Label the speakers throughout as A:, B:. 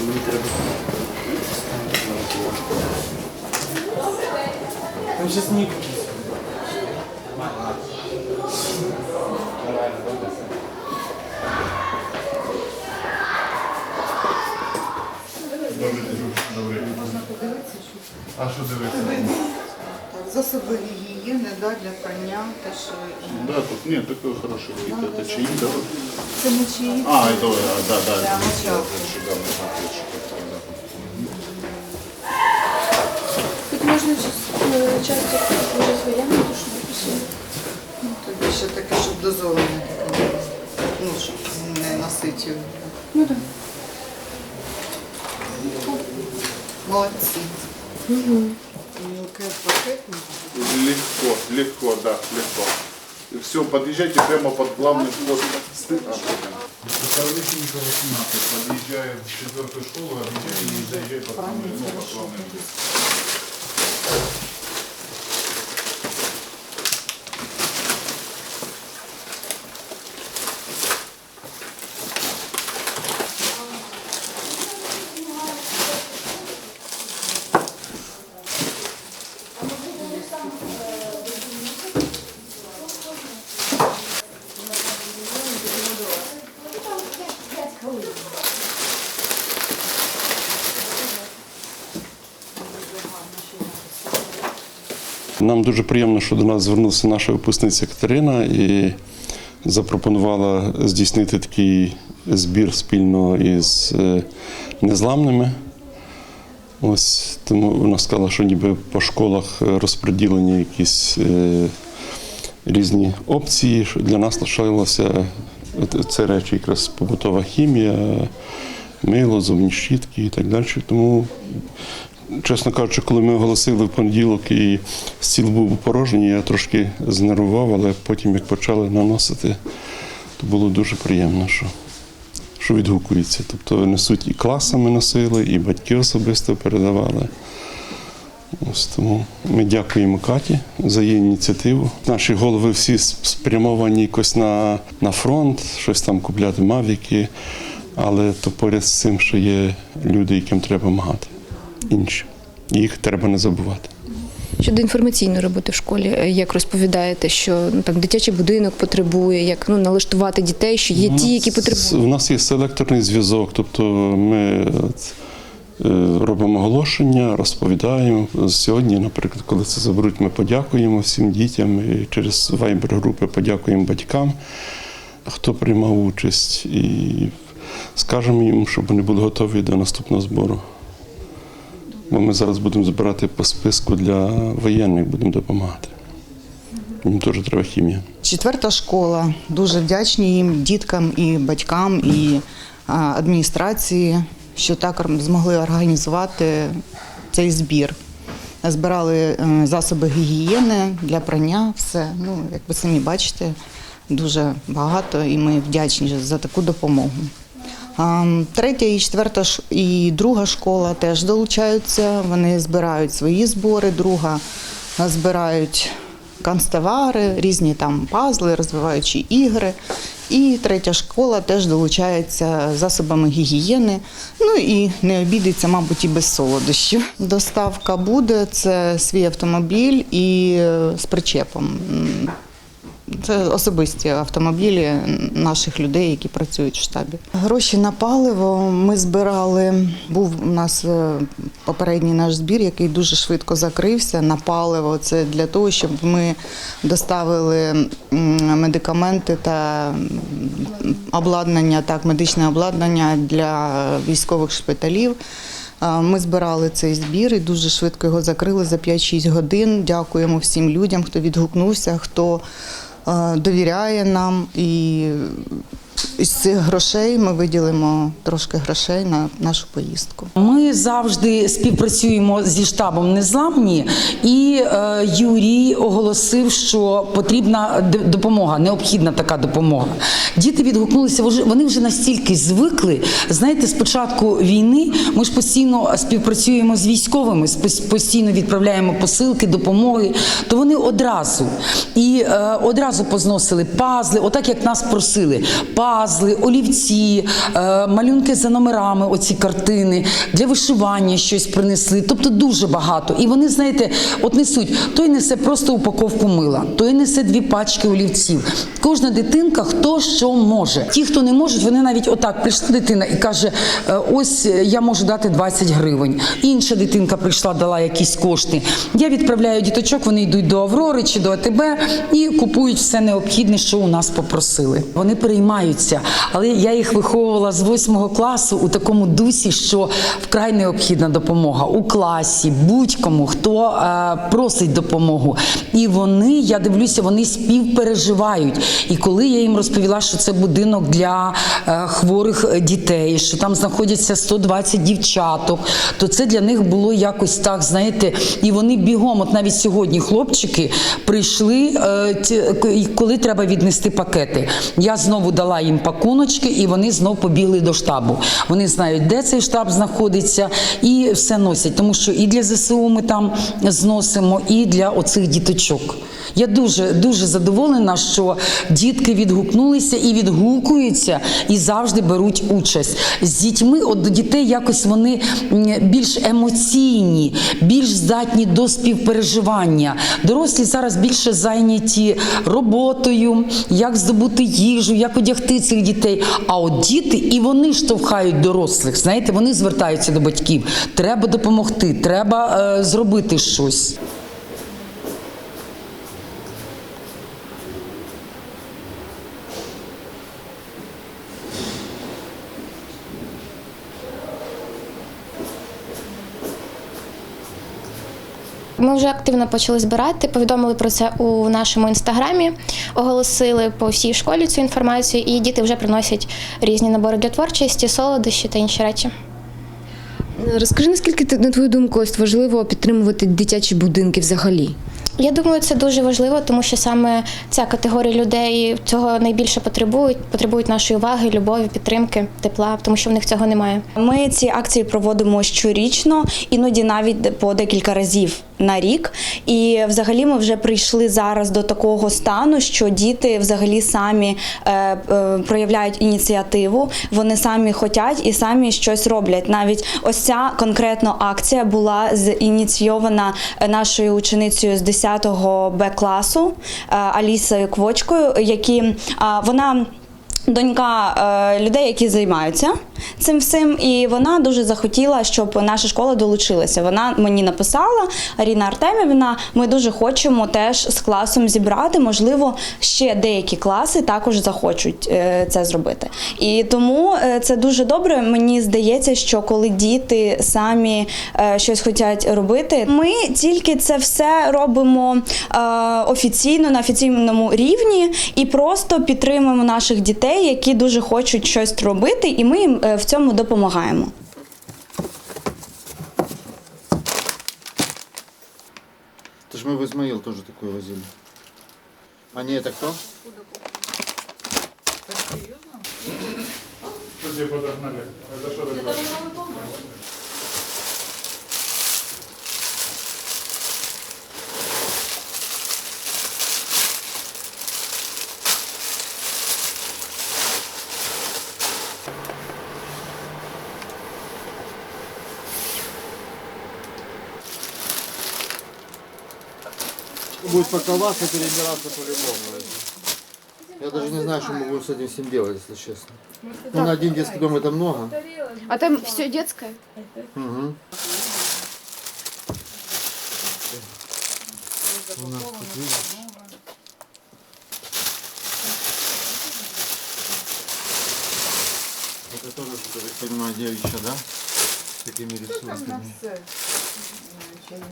A: Мені треба. Там ще сніг.
B: Добре, добре. А що дивитися?
C: Так, засоби гігієни да, для прання теж і
B: Да, тут нет, такой хороший вид. Это чаи, да?
C: це мочі.
B: А, это, а, да, да,
C: Да,
B: это
C: мочалка.
B: шикарно смотреть, шикарно, да.
D: Тут можна часто часто вже своєму душно
C: Ну, тобі ще таке, щоб дозоване таке. було. Ну, щоб не наситів.
D: Ну так.
C: Молодці. Мілке пакет.
B: Легко, легко, да, легко. Все, подъезжайте прямо под главный вход. Стыд. А, вот он. Королевченко 18. Подъезжаем в четвертую школу, объезжаем и заезжаем под главный ну, под главный вход.
E: Нам дуже приємно, що до нас звернулася наша випускниця Катерина і запропонувала здійснити такий збір спільно із е, незламними. Ось тому вона сказала, що ніби по школах розподілені якісь е, різні опції. Для нас лишалося це речі, якраз побутова хімія, мило, зубні щітки і так далі. Тому Чесно кажучи, коли ми оголосили в понеділок і стіл був порожній, я трошки знервував, але потім, як почали наносити, то було дуже приємно, що, що відгукується. Тобто несуть і класами носили, і батьки особисто передавали. Ось тому ми дякуємо Каті за її ініціативу. Наші голови всі спрямовані якось на, на фронт, щось там купляти мавіки, але то поряд з цим, що є люди, яким треба допомагати. Інші. Їх треба не забувати.
D: Щодо інформаційної роботи в школі, е, як розповідаєте, що ну, там дитячий будинок потребує, як ну, налаштувати дітей, що є ті, які потребують.
E: У нас є селекторний зв'язок, тобто ми е, робимо оголошення, розповідаємо. Сьогодні, наприклад, коли це заберуть, ми подякуємо всім дітям і через вайбер-групи подякуємо батькам, хто приймав участь, і скажемо їм, щоб вони були готові до наступного збору. Бо ми зараз будемо збирати по списку для воєнних, будемо допомагати. Їм теж треба хімія.
C: Четверта школа. Дуже вдячні їм, діткам і батькам, і адміністрації, що так змогли організувати цей збір. Збирали е, засоби гігієни для прання, все. Ну, як ви самі бачите, дуже багато, і ми вдячні за таку допомогу. Третя і четверта і друга школа теж долучаються. Вони збирають свої збори. Друга збирають канцтовари, різні там пазли, розвиваючі ігри. І третя школа теж долучається засобами гігієни. Ну і не обійдеться, мабуть, і без солодощів. Доставка буде це свій автомобіль і е, з причепом. Це особисті автомобілі наших людей, які працюють в штабі. Гроші на паливо ми збирали. Був у нас е, попередній наш збір, який дуже швидко закрився на паливо. Це для того, щоб ми доставили медикаменти та обладнання, так, медичне обладнання для військових шпиталів. Е, Ми збирали цей збір і дуже швидко його закрили за 5-6 годин. Дякуємо всім людям, хто відгукнувся, хто довіряє нам. І із цих грошей ми виділимо трошки грошей на нашу поїздку.
F: Ми завжди співпрацюємо зі штабом Незламні, і е, Юрій оголосив, що потрібна допомога, необхідна така допомога. Діти відгукнулися, вони вже настільки звикли. Знаєте, з початку війни ми ж постійно співпрацюємо з військовими, постійно відправляємо посилки, допомоги. То вони одразу і е, одразу позносили пазли, отак як нас просили. Пазли, олівці, е, малюнки за номерами, оці картини, для вишивання щось принесли. Тобто дуже багато. І вони, знаєте, от несуть, той несе просто упаковку мила, той несе дві пачки олівців. Кожна дитинка хто що може. Ті, хто не можуть, вони навіть отак прийшла дитина і каже: «Е, ось е, я можу дати 20 гривень. Інша дитинка прийшла, дала якісь кошти. Я відправляю діточок, вони йдуть до Аврори чи до АТБ і купують все необхідне, що у нас попросили. Вони переймаються, але я їх виховувала з восьмого класу у такому дусі, що вкрай необхідна допомога у класі, будь-кому, хто е, просить допомогу. І вони, я дивлюся, вони співпереживають. І коли я їм розповіла, що це будинок для е, хворих дітей, що там знаходяться 120 дівчаток, то це для них було якось так, знаєте, і вони бігом, от навіть сьогодні хлопчики прийшли, е, коли треба віднести пакети. Я знову дала їм пакуночки, і вони знов побігли до штабу. Вони знають, де цей штаб знаходиться, і все носять, тому що і для ЗСУ ми там зносимо, і для оцих діточок. Я дуже дуже задоволена, що дітки відгукнулися і відгукуються, і завжди беруть участь з дітьми. От до дітей якось вони більш емоційні, більш здатні до співпереживання. Дорослі зараз більше зайняті роботою, як здобути їжу, як одягти цих дітей. А от діти і вони штовхають дорослих. Знаєте, вони звертаються до батьків. Треба допомогти, треба е, зробити щось.
A: Ми вже активно почали збирати, повідомили про це у нашому інстаграмі, оголосили по всій школі цю інформацію, і діти вже приносять різні набори для творчості, солодощі та інші речі.
D: Розкажи, наскільки на твою думку, ось важливо підтримувати дитячі будинки взагалі?
A: Я думаю, це дуже важливо, тому що саме ця категорія людей цього найбільше потребують, потребують нашої уваги, любові, підтримки, тепла, тому що в них цього немає.
G: Ми ці акції проводимо щорічно, іноді навіть по декілька разів на рік. І взагалі ми вже прийшли зараз до такого стану, що діти взагалі самі е, е, проявляють ініціативу, вони самі хочуть і самі щось роблять. Навіть ось ця конкретно акція була зініційована е, нашою ученицею з 10 Б класу е, Алісою Квочкою, які е, вона. Донька е, людей, які займаються цим всім, і вона дуже захотіла, щоб наша школа долучилася. Вона мені написала Аріна Артемівна. Ми дуже хочемо теж з класом зібрати. Можливо, ще деякі класи також захочуть е, це зробити. І тому е, це дуже добре. Мені здається, що коли діти самі е, щось хочуть робити, ми тільки це все робимо офіційно на офіційному рівні і просто підтримуємо наших дітей, які дуже хочуть щось робити, і ми їм в цьому допомагаємо.
B: Это же мы в Измаил тоже такое возили. А не это кто? Что тебе подогнали? Это что такое?
H: Будет паковаться, перебираться по-любому. Я даже не знаю, что мы будем с этим всем делать, если честно. Ну, на один детский дом это много.
D: А там все детське?
H: Угу. У нас тут, видишь? Это тоже, я так понимаю, девичья, да? С такими рисунками.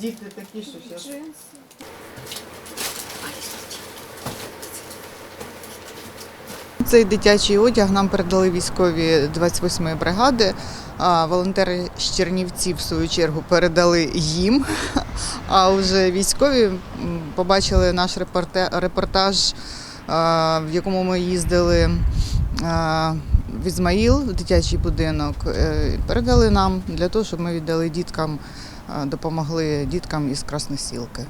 I: Діти такі, що зараз.
C: Цей дитячий одяг нам передали військові 28-ї бригади. А волонтери з Чернівців, в свою чергу, передали їм. А вже військові побачили наш репортаж, в якому ми їздили в Ізмаїл, в дитячий будинок. Е, Передали нам для того, щоб ми віддали діткам, допомогли діткам із Красносілки.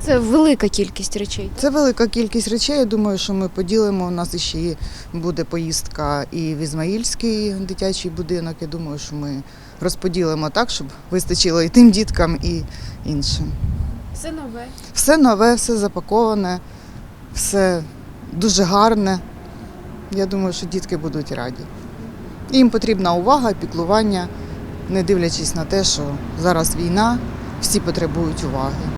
D: Це велика кількість речей.
C: Це велика кількість речей. Я думаю, що ми поділимо. У нас ще буде поїздка і в Ізмаїльський дитячий будинок. Я думаю, що ми розподілимо так, щоб вистачило і тим діткам, і іншим.
D: Все нове.
C: Все нове, все запаковане, все дуже гарне. Я думаю, що дітки будуть раді. Їм потрібна увага, піклування, не дивлячись на те, що зараз війна, всі потребують уваги.